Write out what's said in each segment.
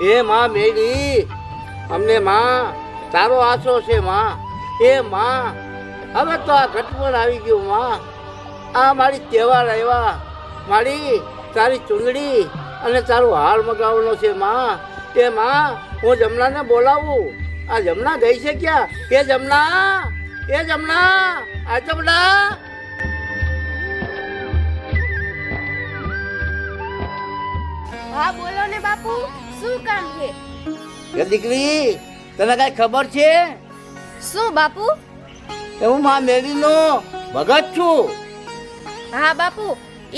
એ માં મેડી અમને માં, તારો આશરો છે માં. એ માં, હવે તો આ ઘટપણ આવી ગયું માં. આ મારી તહેવાર આવ્યા. મારી તારી ચૂંદડી અને તારું હાર મગાવવાનો છે માં. એ માં, હું જમનાને બોલાવું. આ જમના ગઈ છે ક્યાં? એ જમના એ જમના, આ જમના. હા, બોલો ને બાપુ. શું કામ છે? એ દીકરી તને કઈ ખબર છે? શું બાપુ? હું માં મેળીનો ભગત છું. હા બાપુ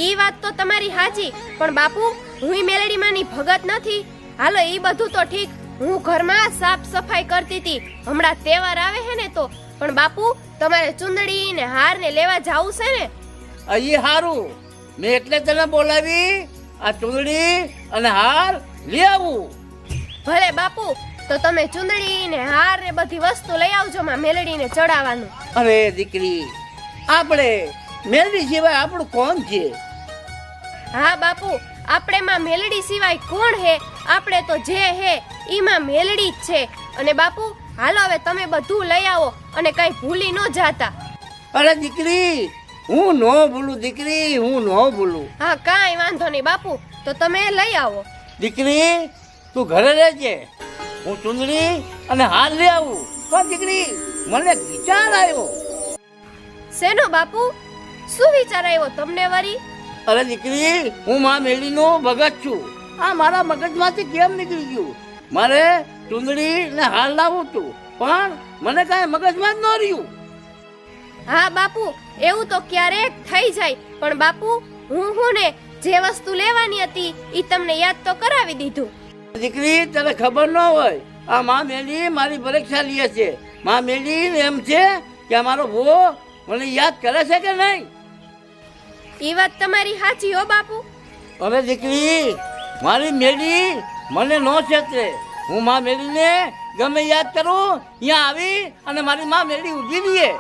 ઈ વાત તો તમારી સાચી પણ બાપુ હું મેલેડીમાંની ભગત નથી. હાલો ઈ બધું તો ઠીક. હું ઘરમાં સાફ સફાઈ કરતી હતી. હમણાં તહેવાર આવે છે ને તો. પણ બાપુ તમારે ચુંદડી ને હાર ને લેવા જવું છે ને? અહીં હારું. મેં એટલે તને બોલાવી આ ચુંદડી અને હાર લઈ આવું ભલે બાપુ તો તમે ચુંદડી ને હાર ને બધી વસ્તુ લઈ આવજો માં મેલડીને ચડાવવાનું. અરે દીકરી આપણે મેલડી સિવાય આપણું કોણ છે? હા બાપુ આપણે માં મેલડી સિવાય કોણ હે? આપણે તો જે હે ઈમાં મેલડી જ છે. અને બાપુ હાલો હવે તમે બધું લઈ આવો અને કઈ ભૂલી ન જાતા. અરે દીકરી હું નો ભૂલું દીકરી હું નો ભૂલું. હા કાંઈ વાંધો નહીં બાપુ તો તમે લઈ આવો. દીકરી તું ઘરે રહેજે. હું ચૂંદડી અને હાર લઈ આવું. પણ દીકરી મને વિચાર આવ્યો. શેનો બાપુ? શું વિચાર આવ્યો તમને વરી અરે દીકરી હું માં મેળીનો ભગત છું. આ મારા મગજમાંથી કેમ નીકળી ગયું? મારે ચૂંદડી ને હાર લાવવું છું પણ મને કાંઈ મગજમાં જ ન રહ્યું. હા બાપુ એવું તો ક્યારેક થઈ જાય પણ બાપુ હું હું ને જે વસ્તુ લેવાની હતી એ તમને યાદ તો કરાવી દીધું. દીકરી તને ખબર ન હોય આ માં મેલી મારી પરીક્ષા લે છે. માં મેલી એમ છે કે અમારો ભો મને યાદ કરે છે કે નહીં? એ વાત તમારી સાચી હો બાપુ. અરે દીકરી મારી મેલી મને નો છેતરે. હું માં મેલીને ગમે યાદ કરું અહીંયા આવી અને મારી માં મેલી ઊભી લઈએ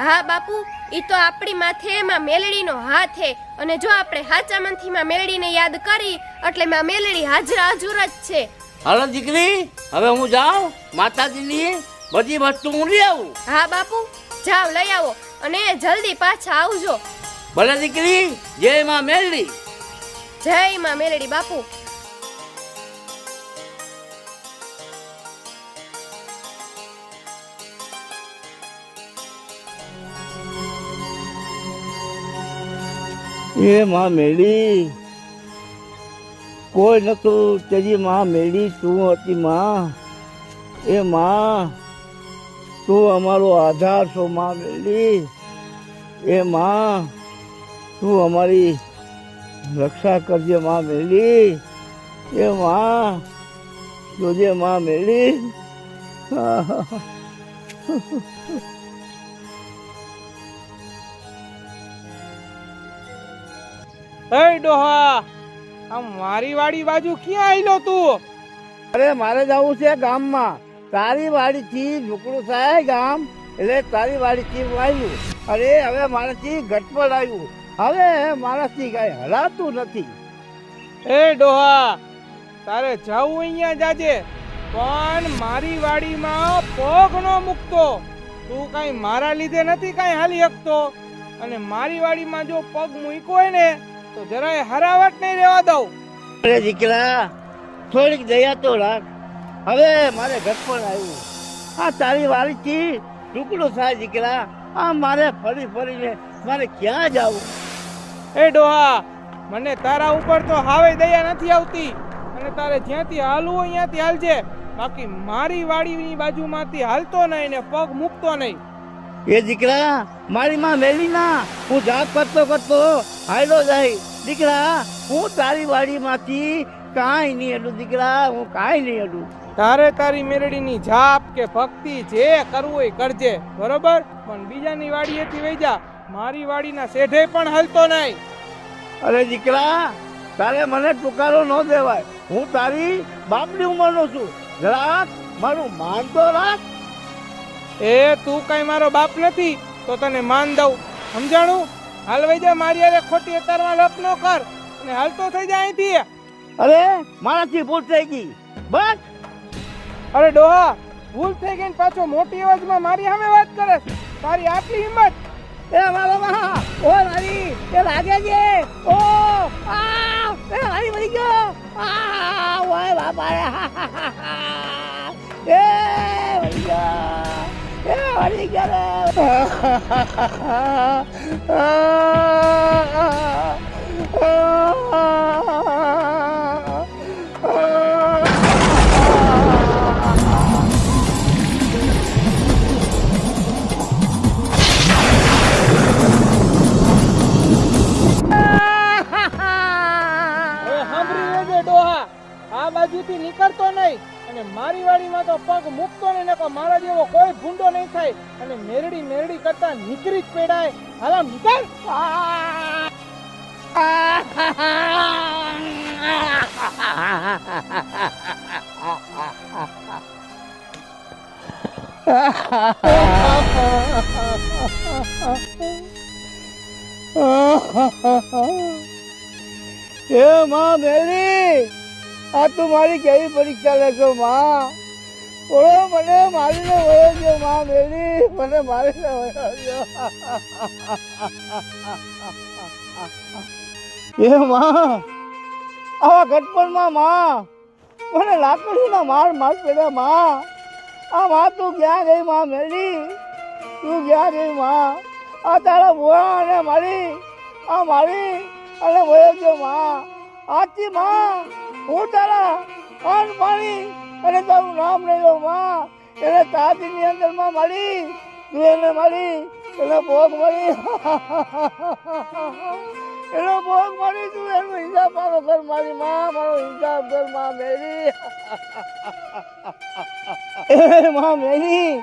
હા બાપુ એ તો આપણી માથે માં મેલડીનો હાથ હે. અને જો આપણે હાચા મનથી માં મેલડીને યાદ કરી એટલે માં મેલડી હાજરા હાજુર જ છે. હાલો દીકરી હવે હું જાઉં માતાજીની બધી વસ્તુ હું લઈ આવું. હા બાપુ જાવ લઈ આવો અને જલ્દી પાછા આવજો. ભલે દીકરી જય માં મેલડી. જય માં મેલડી બાપુ. એ માં મેળી. કોઈ નતું તેજી માં મેળી, તું હતી માં. એ માં, તું અમારો આધાર છો માં મેળી. એ માં, તું અમારી રક્ષા કરજે માં મેળી. એ માં, જોજે માં મેળી. એ ડોહા આ મારી વાડી બાજુ ક્યાં આયલો તું? અરે મારે જવું છે ગામમાં. તારી વાડીથી ઝુકડું થાય ગામ એટલે તારી વાડી થી આવ્યું અરે હવે મારાથી ઘટપડ આવ્યું. હવે મારાથી કઈ હલાતું નથી. એ ડોહા તારે જવું અહીંયા જાજે પણ મારી વાડીમાં પગ નો મૂકતો. તું કાંઈ મારા લીધે નથી કાંઈ હાલી શકતો અને મારી વાડીમાં જો પગ મૂક્યો હોય ને તો જરાય હરાવટ નહીં રહેવા દઉં. અરે દીકરા થોડીક દયા તો રાખ. હવે મારે ઘટપડ આવ્યું. આ તારી વાડીથી ટુકડો થાય દીકરા. આ મારે ફરી ફરીને મારે ક્યાં જવું? એ ડોહા મને તારા ઉપર તો હાવે દયા નથી આવતી. અને તારે જ્યાંથી હાલવું હોય ત્યાંથી હાલજે. બાકી મારી વાડીની બાજુમાંથી હાલતો નહીં ને પગ મૂકતો નહીં. એ દીકરા મારી માં મેલી ના. હું જાત કરતો કરતો હાયલો જાય. દીકરા હું તારી વાડીમાંથી કાંઈ નહીં હેડું દીકરા હું કાંઈ નહીં હેડું તારે તારી મેરડીની જાપ કે ભક્તિ જે કરવું હોય કરજે. બરોબર? પણ બીજાની વાડીએથી વહી જા. મારી વાડીના શેઢે પણ હાલતો નહીં. અરે દીકરા તારે મને ટુકારો ન દેવાય. હું તારી બાપની ઉંમરનો છું. જરાક મારું માન તો રાખ. એ તું કઈ મારો બાપ નથી. તો તને માન દઉં. સમજાણું? હાલ વઈ જા મારી અરે ખોટી અતારમાં લપ ન કર. અને હાલતો થઈ જાય અહીંથી. અરે મારાથી ભૂલ થઈ ગઈ. બસ. અરે ડોહા ભૂલ થઈ ગઈ પાછો મોટી અવાજમાં મારી સામે વાત કરે તારી આટલી હિંમત. એ મારા મા ઓ મારી એ લાગે છે. ઓ આ એ મારી મરી ગયો. આ ઓય બાપા રે એ મરી ગયો. એ મરી ગયો આ બાજુથી નીકળતો નહીં. અને મારી વાડીમાં તો પગ મૂકતો નહીં નાખો મારા જેવો કોઈ ભૂંડો નહીં થાય. અને મેરડી મેરડી કરતા નીકળી જ પેડાય. હાલો, નીકળ. એ માં મેરડી આ તું મારી કેવી પરીક્ષા લેશો, માં? ઓળો મને મારીને વયો ગયો, માં મેલી મને મારીને વયો ગયો. એ માં, આવા ઘટપણમાં માં, મને લાકડીનો માર માર પડ્યા, માં. આ માં, તું ક્યાં ગઈ, માં મેલી તું ક્યાં ગઈ, માં? આ તારા બુઆ અને મારી, આ મારી અને વયો ગયો, માં. આથી, માં, હું તારા પાન પાણી અને તારું નામ લઈ લઉં માં. એને તાતીની અંદરમાં મારી તું એને મારી એને ભોગ મળી. એનો ભોગ મળી, તું એનો હિસાબ મારો ઘર મારી, માં. મારો હિસાબ ઘરમાં મેરી. માં મેરી.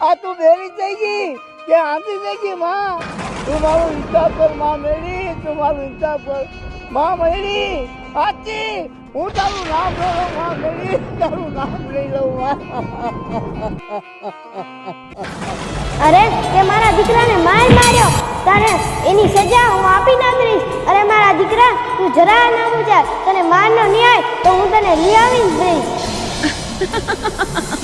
આ તું બેરી થઈ ગઈ, કે આંધી થઈ ગઈ, માં? તું મારો હિસાબ કરમાં મેરી, તું મારો હિસાબ કરમાં મેરી. આજી હું તારું નામ લઉં માં મેરી તારું નામ લઈ લઉં અરે તે મારા દીકરાને માર માર્યો. તને એની સજા હું આપી ના દઈશ. અરે મારા દીકરા તું જરા ના મુજાય તને મારનો ન્યાય તો હું તને લઈ આવીને દઈશ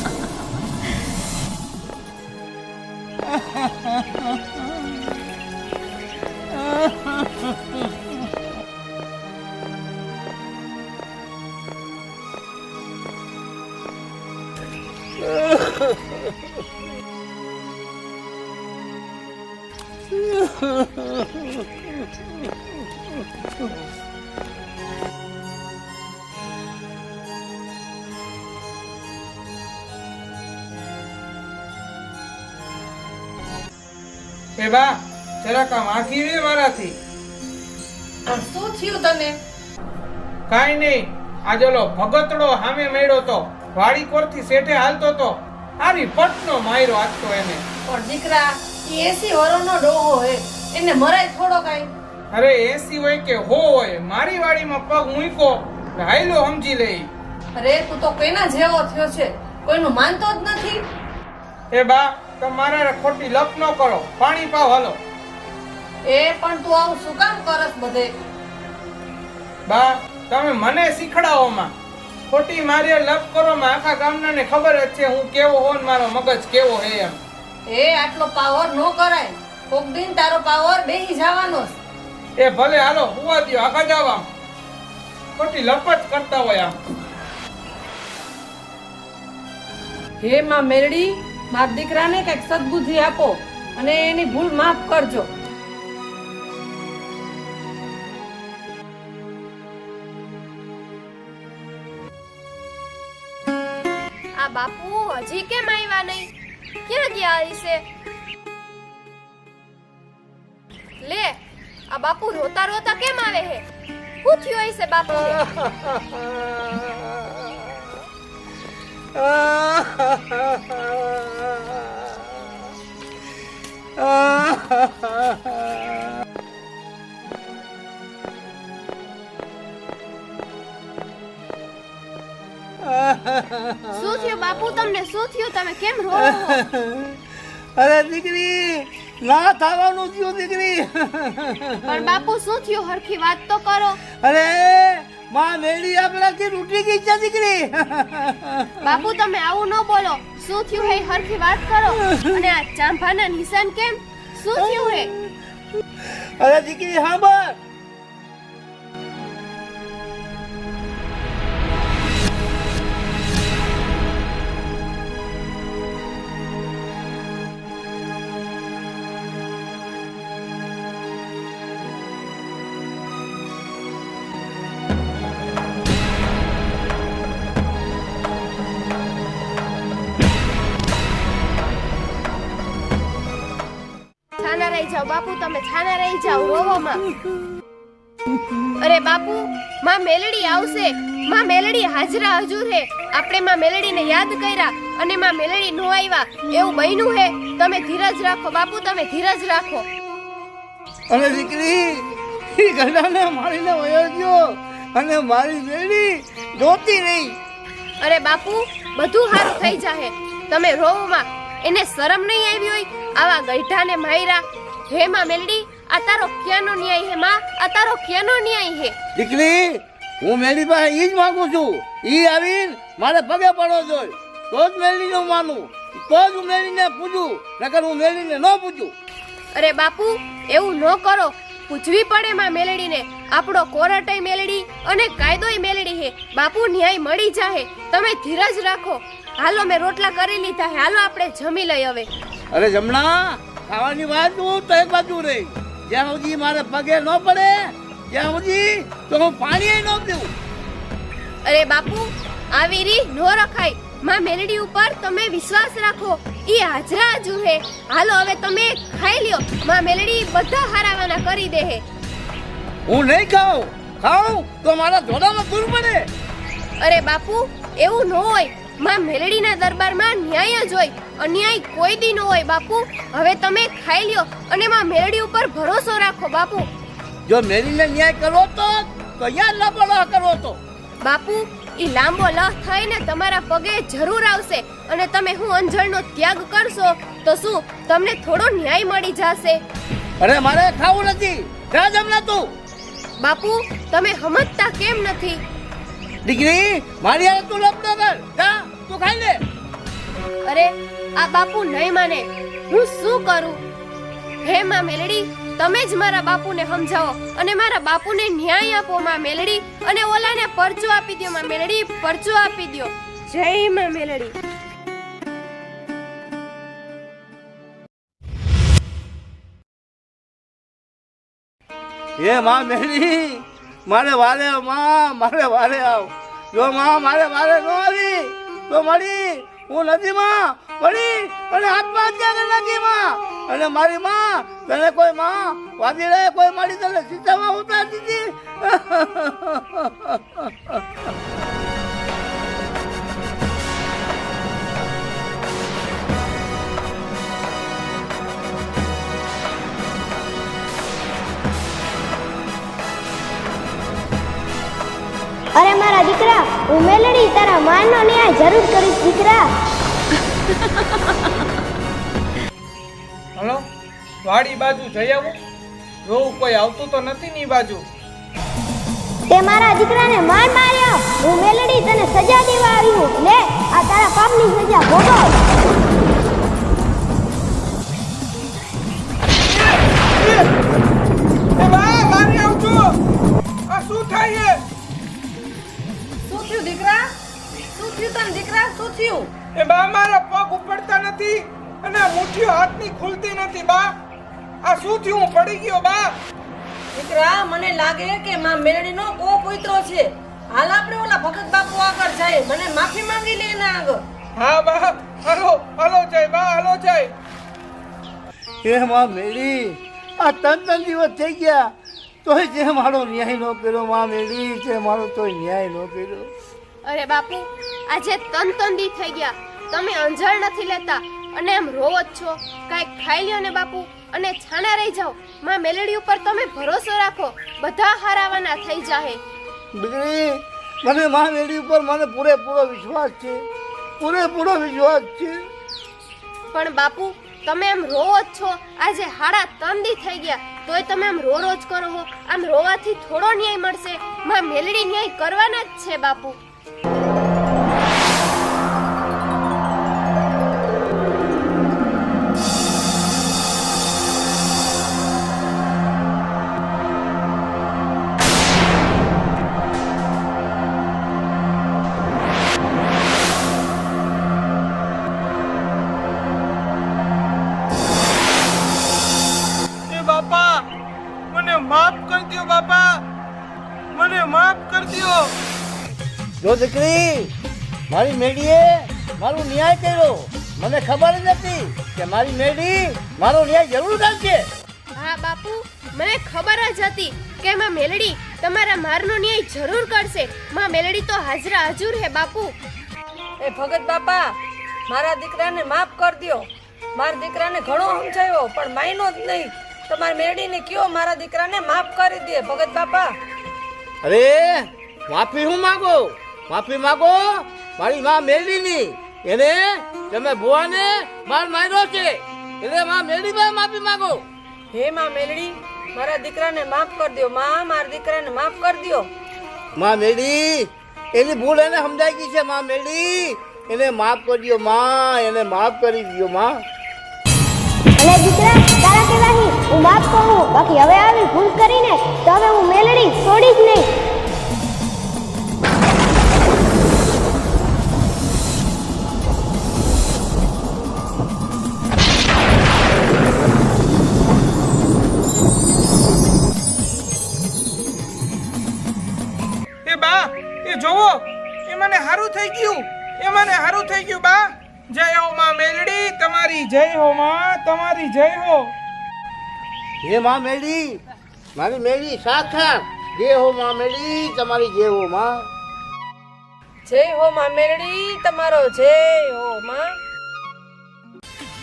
એ બા જરાક આમ આખી રે મારાથી. શું થયું તને? કાઈ નહીં. આજે ઓલો ભગતડો સામે મેળ્યો તો વાડી કોરથી શેઠે હાલતો તો. હારી પટનો માર્યો આજ તો એને. પણ દીકરા એ એસી વરોનો ડોહો હે. એને મરાય થોડો કાંઈ. અરે એસી હોય કે હો હોય મારી વાડીમાં પગ મૂકો હાઈલો સમજી લે. અરે તું તો કેના જેવો થયો છે? કોઈનું માનતો જ નથી. એ બા તમારે ખોટી લપ ન કરો. પાણી પાવ હાલો. એ પણ તું આવું શું કામ કરસ બધે? બા તમે મને શીખડાવો માં. ખોટી મારે લપ કરો માં આખા ગામના ને ખબર જ છે હું કેવો હો ને મારો મગજ કેવો હે એમ. એ આટલો પાવર નો કરાય. કોક દિન તારો પાવર બેહી જવાનો એ ભલે હાલો હુવા દ્યો આખા જાવ આમ ખોટી લપટ કરતા હોય આમ. હે માં મેરડી મારા દીકરાને કંઈક સદબુદ્ધિ આપો અને એની ભૂલ માફ કરજો. આ બાપુ હજી કેમ આવ્યા નહીં ક્યાં ગયા હશે લે આ બાપુ રોતા રોતા કેમ આવે હે શું થયું હશે બાપુ શું થયું બાપુ? તમને શું થયું? તમે કેમ રો અરે દીકરી ના થવાનું થયું દીકરી. પણ બાપુ શું થયું? હરખી વાત તો કરો. અરે માં મેળી આપણાથી તૂટી ગઈ છે દીકરી. બાપુ તમે આવું ન બોલો. શું થયું હે? હરખી વાત કરો. અને આ ચાંભાના નિશાન કેમ? શું થયું હે? અરે દીકરી છાના રહી જાઓ બાપુ તમે છાના રહી જાઓ રોવામાં અરે બાપુ માં મેલડી આવશે. માં મેલડી હાજરા હજુર. હે આપણે માં મેલડીને યાદ કર્યા અને માં મેલડી નો આવ્યા. એવું બન્યું હે. તમે ધીરજ રાખો બાપુ તમે ધીરજ રાખો. અને દીકરી એ ગડાને મારીને વયો ગયો. અને મારી મેલડી જોતી નહીં. અરે બાપુ બધું સારું થઈ જાહે. તમે રોવમાં એને શરમ નહીં આવી હોય? આવા ગઈઢાને માયરા હે માં મેલડી આ તારો ક્યાંનો ન્યાય હે માં. આ તારો ક્યાંનો ન્યાય હે. દીકરી હું મેલડી પાસે ઈ જ માંગુ છું. ઈ આવીને મારે પગે પડવો જોઈએ. તો જ મેળીને હું માનું. તો જ હું મેળીને પૂછું નકર હું મેળીને ન પૂછું અરે બાપુ એવું ન કરો. પૂછવી પડે માં મેલડીને. આપણો કોરટાઈ મેલડી અને કાયદોય મેલડી હે. બાપુ ન્યાય મળી જાહે. તમે ધીરજ રાખો. હાલો મેં રોટલા કરી લીધા હે. હાલો આપણે જમી લઈ હવે. અરે જમણા ખાવાની વાત હું તો એક બાજુ રહી. જ્યાં સુધી મારે પગે ન પડે ત્યાં સુધી તો હું પાણી ન પીવું. અરે બાપુ આવી રી નો રખાય. માં મેલડી ઉપર તમે વિશ્વાસ રાખો. ઈ હાજરા હજુ હે. હાલો હવે તમે ખાઈ લ્યો. માં મેલડી બધા હારાવાના કરી દે હે. હું નહીં ખાઉં. ખાઉં તો મારા જોડામાં દૂર પડે. અરે બાપુ એવું ન હોય. માં મેલડીના દરબારમાં ન્યાય જ હોય અન્યાય કોઈ દી ન હોય બાપુ. હવે તમે ખાઈ લ્યો અને માં મેલડી ઉપર ભરોસો રાખો બાપુ. જો મેલડીને ન્યાય કરવો તો કયા લાપરવાહ કરવો તો? બાપુ ઈ લાંબો લહ થઈને તમારા પગે જરૂર આવશે અને તમે હું અંજળનો ત્યાગ કરશો તો શું તમને થોડો ન્યાય મળી જશે? અરે મારે ખાવું નથી. જા જમણા તું. બાપુ તમે સમજતા કેમ નથી? દીકરી મારી હારે તું લપડો કર. જા તું ખાઈ લે. અરે આ બાપુ નહીં માને. હું શું કરું? હે માં મેલડી તમે જ મારા બાપુને સમજાવો અને મારા બાપુને ન્યાય આપો માં મેલડી. અને ઓલાને પરચો આપી દો માં મેલડી પરચો આપી દો જય માં મેલડી. હે માં મેરી મારે વારે માં, મારે વારે આવ. જો માં, મારે વારે ન આવી, તો મળી. હું નદીમાં પડી અને આત્મહત્યા કરી નાખી માં? અને મારી માં, તને કોઈ માં વાદી રહે? કોઈ મળી તને સીતામાં ઉતાર દીધી અરે મારા દીકરા હું મેલડી તારા માનનો ન્યાય જરૂર કરીશ દીકરા. હલો? વાડી બાજુ જઈ આવું? જોવું કોઈ આવતું તો નથી ની બાજુ. તે મારા દીકરાને માર માર્યો. હું લાગે કે માં મેલડીનો બહુ પુત્રો છે. હાલ આપણે ઓલા ભગત બાપુ આગળ જાય. મને માફી માંગી લે એના આગળ. હા બા. હાલો હાલો જય બા હાલો જય. હે માં મેળી આ ત્રણ ત્રણ દિવસ થઈ ગયા. તોય જે મારો ન્યાય નો કર્યો માં મેળી જે મારો તોય ન્યાય નો કર્યો. અરે બાપુ આજે તન તંદી થઈ ગયા. તમે અંજળ નથી લેતા અને એમ રોવો જ છો. કાંઈક ખાઈ લ્યો ને બાપુ. અને છાના રહી જાઓ. માં મેલડી ઉપર તમે ભરોસો રાખો. બધા હારાવાના થઈ જાહે. દીકરી મને માં મેળી ઉપર મને પૂરેપૂરો વિશ્વાસ છે. પૂરેપૂરો વિશ્વાસ છે. પણ બાપુ તમે એમ રોવો જ છો. આજે હાડા તંદી થઈ ગયા. તોય તમે આમ રો રોજ કરો હો. આમ રોવાથી થોડો ન્યાય મળશે. માં મેલડી ન્યાય કરવાના જ છે બાપુ. જો દીકરી મારી મેડીએ મારો ન્યાય કર્યો. મને ખબર જ નથી કે મારી મેડી મારો ન્યાય જરૂર કરશે હા બાપુ મને ખબર જ હતી કે માં મેલડી તમારા મારનો ન્યાય જરૂર કરશે. માં મેલડી તો હાજરા હજુર હે બાપુ. એ ભગત બાપા મારા દીકરાને માફ કર દ્યો. મારા દીકરાને ઘણો સમજાયો પણ માયનો જ નહીં. તમારી મેડીને કયો મારા દીકરાને માફ કરી દે ભગત બાપા? અરે માફી હું માગો? માફી માગો. મારી માં મેલડીની એને તમે ભુવાને માર માર્યો છે. એટલે માં મેળવી પાસે માફી માગો. હે માં મેલડી મારા દીકરાને માફ કરી દો માં મારા દીકરાને માફ કરી દો માં મેળી એની ભૂલ એને સમજાઈ ગઈ છે માં મેળી એને માફ કરી દો માં એને માફ કરી દો માં. અને દીકરા તારા કહેવાથી હું માફ કરું. બાકી હવે આવી ભૂલ કરીને તો હવે હું મેલડી છોડીશ નહીં. હારું થઈ ગયું. એ મને હારું થઈ ગયું બા. જય હો માં મેલડી તમારી જય હો માં તમારી જય હો. હે માં મેળી મારી મેળી સાખા જે હો માં મેળી તમારી જય હો માં. જય હો માં મેલડી તમારો જય હો માં.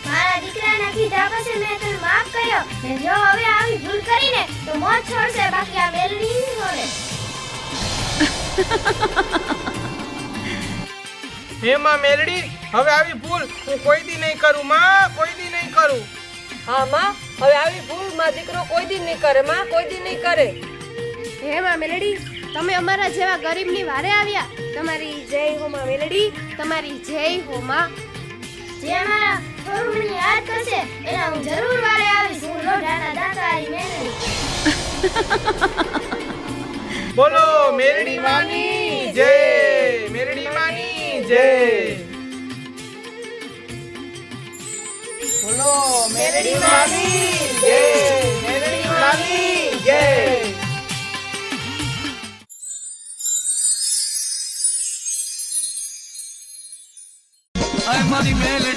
મારા દીકરાના કીધા પછી મેં તને માફ કર્યો. ને જો હવે આવી ભૂલ કરીને તો મોત છોડશે બાકી આ મેલડી નહીં છોડે હે માં મેલડી હવે આવી ભૂલ હું કોઈ દી નહીં કરું માં કોઈ દી નહીં કરું. હા માં હવે આવી ભૂલમાં દીકરો કોઈ દી નહીં કરે માં કોઈ દી નહીં કરે. હે માં મેલડી તમે અમારા જેવા ગરીબની વારે આવ્યા. તમારી જય હો માં મેલડી તમારી જય હો માં. જે મારા થોડું યાદ કરશે એના હું જરૂર વારે આવીશ હું લોઢાના દાતારી મેલડી. બોલો મેરડી માની જય જય. બોલો મેરડી માની જય. મેરડી માની જય. મારી મેલડી